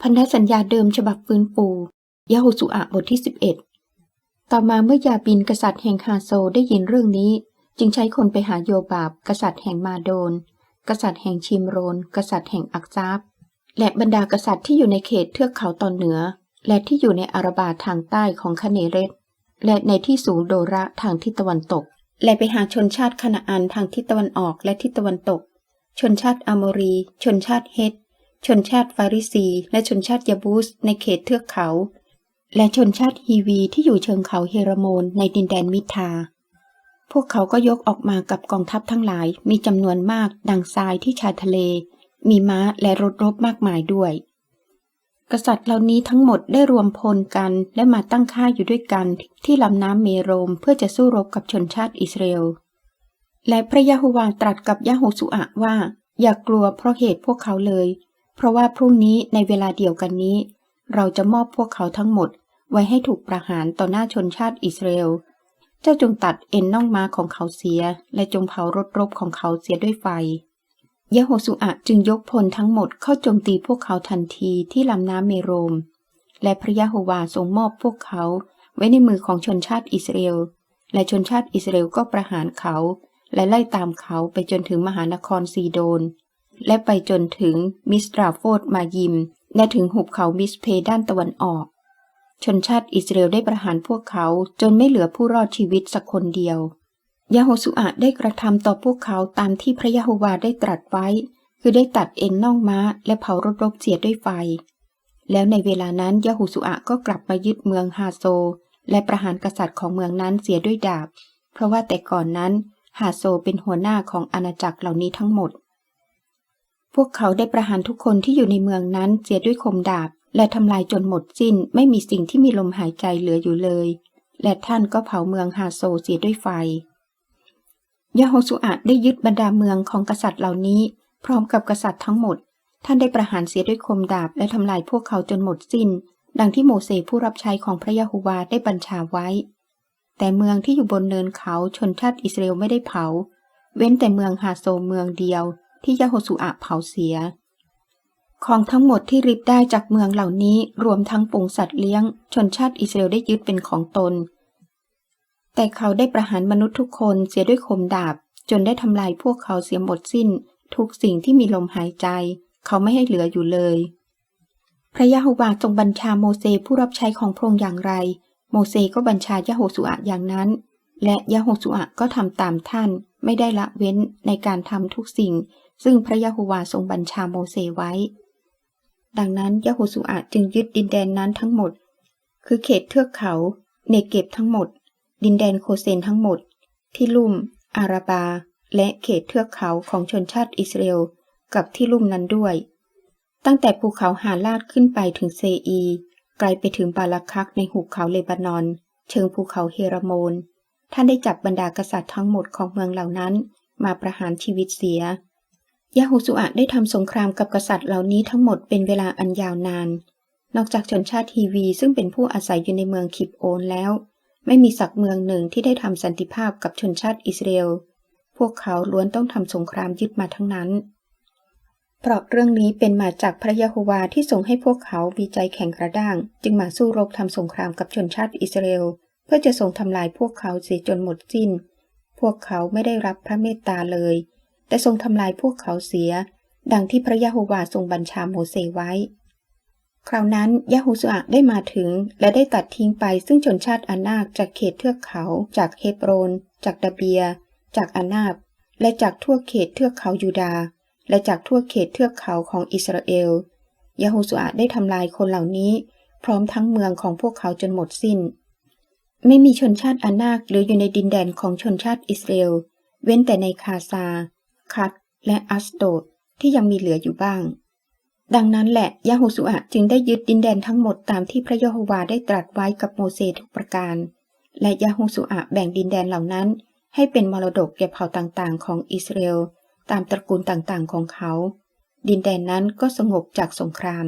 พันธสัญญาเดิมฉบับฟื้นฟูยาโฮสุอะบทที่ 11 ต่อมาเมื่อยาบินกษัตริย์แห่งฮาโซได้ยินเรื่องนี้ จึงใช้คนไปหาโยบาบ กษัตริย์แห่งมาโดน กษัตริย์แห่งชิมโรน กษัตริย์แห่งอักซาบและบรรดากษัตริย์ที่อยู่ในเขตเทือกเขาตอนเหนือ และที่อยู่ในอาราบาทางใต้ของคาเนเรตและในที่สูงโดระทางทิศตะวันตก และไปหาชนชาติคานาอันทางทิศตะวันออกและทิศตะวันตก ชนชาติอาโมรี ชนชาติเฮต ชนชาติฟาริซีและชนชาติยาบูสในเขตเทือกเขา และชนชาติฮีวีที่อยู่เชิงเขาเฮรโมนในดินแดนมิทา พวกเขาก็ยกออกมากับกองทัพทั้งหลายมีจำนวนมากดังทรายที่ชายทะเล มีม้าและรถรบมากมายด้วย กษัตริย์เหล่านี้ทั้งหมดได้รวมพลกันและมาตั้งค่ายอยู่ด้วยกันที่ลำน้ำเมโรมเพื่อจะสู้รบกับชนชาติอิสราเอลและพระยะโฮวาตรัสกับยะโฮสุอะว่า อย่ากลัวเพราะเหตุพวกเขาเลย เพราะว่าพรุ่งนี้ในเวลาเดียวกันนี้ เราจะมอบพวกเขาทั้งหมด ไว้ให้ถูกประหารต่อหน้าชนชาติอิสราเอล เจ้าจงตัดเอ็นน่องม้าของเขาเสีย และจงเผารถรบของเขาเสียด้วยไฟ ยะโฮสุอะจึงยกพลทั้งหมดเข้าโจมตีพวกเขาทันทีที่ลำน้ำเมโรม และพระยะโฮวาทรงมอบพวกเขาไว้ในมือของชนชาติอิสราเอล และชนชาติอิสราเอลก็ประหารเขา และไล่ตามเขาไปจนถึงมหานครซีโดน และไปจนถึงมิสตราโฟดมายิม และถึงหุบเขามิสเพด้านตะวันออก ชนชาติอิสราเอลได้ประหารพวกเขาจนไม่เหลือผู้รอดชีวิตสักคนเดียวยาโฮสุอะได้กระทำต่อพวกเขาตามที่พระยะโฮวาได้ตรัสไว้ คือได้ตัดเอ็นน่องม้า และเผารถรบเสียด้วยไฟ แล้วในเวลานั้นยาโฮสุอะก็กลับมายึดเมืองฮาโซ และประหารกษัตริย์ของเมืองนั้นเสียด้วยดาบ เพราะว่าแต่ก่อนนั้นฮาโซเป็นหัวหน้าของอาณาจักรเหล่านี้ทั้งหมด พวกเขาได้ประหารทุกคนที่อยู่ในเมืองนั้นเสียด้วยคมดาบ และทำลายจนหมดสิ้นไม่มีสิ่งที่มีลมหายใจเหลืออยู่เลย และท่านก็เผาเมืองฮาโซเสียด้วยไฟ ยาโฮสุอะได้ยึดบรรดาเมืองของกษัตริย์เหล่านี้ พร้อมกับกษัตริย์ทั้งหมด ท่านได้ประหารเสียด้วยคมดาบ และทำลายพวกเขาจนหมดสิ้น ดังที่โมเสสผู้รับใช้ของพระยะโฮวาได้บัญชาไว้ แต่เมืองที่อยู่บนเนินเขาชนชาติอิสราเอลไม่ได้เผา เว้นแต่เมืองฮาโซเมืองเดียว ที่ยาโฮสุอะเผาเสีย ของทั้งหมดที่ริบได้จากเมืองเหล่านี้รวมทั้งปุงสัตว์เลี้ยง ชนชาติอิสราเอลได้ยึดเป็นของตน แต่เขาได้ประหารมนุษย์ทุกคนเสียด้วยคมดาบ จนได้ทำลายพวกเขาเสียหมดสิ้น ทุกสิ่งที่มีลมหายใจ เขาไม่ให้เหลืออยู่เลย พระยะโฮวาทรงบัญชาโมเสสผู้รับใช้ของพระองค์อย่างไร โมเสสก็บัญชายะโฮสุอะอย่างนั้น และยะโฮสุอะก็ทำตามท่านไม่ได้ละเว้นในการทำทุกสิ่ง ซึ่งพระยะโฮวาทรงบัญชาโมเสไว้ ดังนั้นยะโฮสุอะจึงยึดดินแดนนั้นทั้งหมด คือเขตเทือกเขา เนเก็บทั้งหมด ดินแดนโคเซนทั้งหมด ที่ลุ่ม อาราบา และเขตเทือกเขาของชนชาติอิสราเอลกับที่ลุ่มนั้นด้วย ตั้งแต่ภูเขาหาลาดขึ้นไปถึงเซอีไกลไปถึงบาลาคักในหุบเขาเลบานอน เชิงภูเขาเฮราโมน ท่านได้จับบรรดากษัตริย์ทั้งหมดของเมืองเหล่านั้น มาประหารชีวิตเสีย ยาฮูสุอะได้ทำสงครามกับกษัตริย์เหล่านี้ทั้งหมดเป็นเวลาอันยาวนาน นอกจากชนชาติฮีวีซึ่งเป็นผู้อาศัยอยู่ในเมืองคิบโอนแล้ว ไม่มีสักเมืองหนึ่งที่ได้ทำสันติภาพกับชนชาติอิสราเอล พวกเขาล้วนต้องทำสงครามยึดมาทั้งนั้น เพราะเรื่องนี้เป็นมาจากพระยะโฮวาที่ทรงให้พวกเขามีใจแข็งกระด้าง จึงมาสู้รบทำสงครามกับชนชาติอิสราเอล เพื่อจะทรงทำลายพวกเขาเสียจนหมดสิ้น พวกเขาไม่ได้รับพระเมตตาเลย แต่ทรงทำลายพวกเขาเสีย ดังที่พระยะโฮวาทรงบัญชาโมเสไว้ คราวนั้นยะโฮสุอะได้มาถึง และได้ตัดทิ้งไปซึ่งชนชาติอานาคจากเขตเทือกเขา จากเฮบโรน จากดาเบีย จากอานาบและจากทั่วเขตเทือกเขายูดา และจากทั่วเขตเทือกเขาของอิสราเอลยะโฮสุอะได้ทำลายคนเหล่านี้ พร้อมทั้งเมืองของพวกเขาจนหมดสิ้น ไม่มีชนชาติอานาคเหลืออยู่ในดินแดนของชนชาติอิสราเอล เว้นแต่ในคาซา คัตและอัสโตดที่ยังมีเหลืออยู่บ้าง ดังนั้นแหละยาโฮสุอะจึงได้ยึดดินแดนทั้งหมดตามที่พระยะโฮวาได้ตรัสไว้กับโมเสสทุกประการ และยาโฮสุอะแบ่งดินแดนเหล่านั้น ให้เป็นมรดกแก่เผ่าต่างๆ ของอิสราเอลตามตระกูลต่างๆของเขา ดินแดนนั้นก็สงบจากสงคราม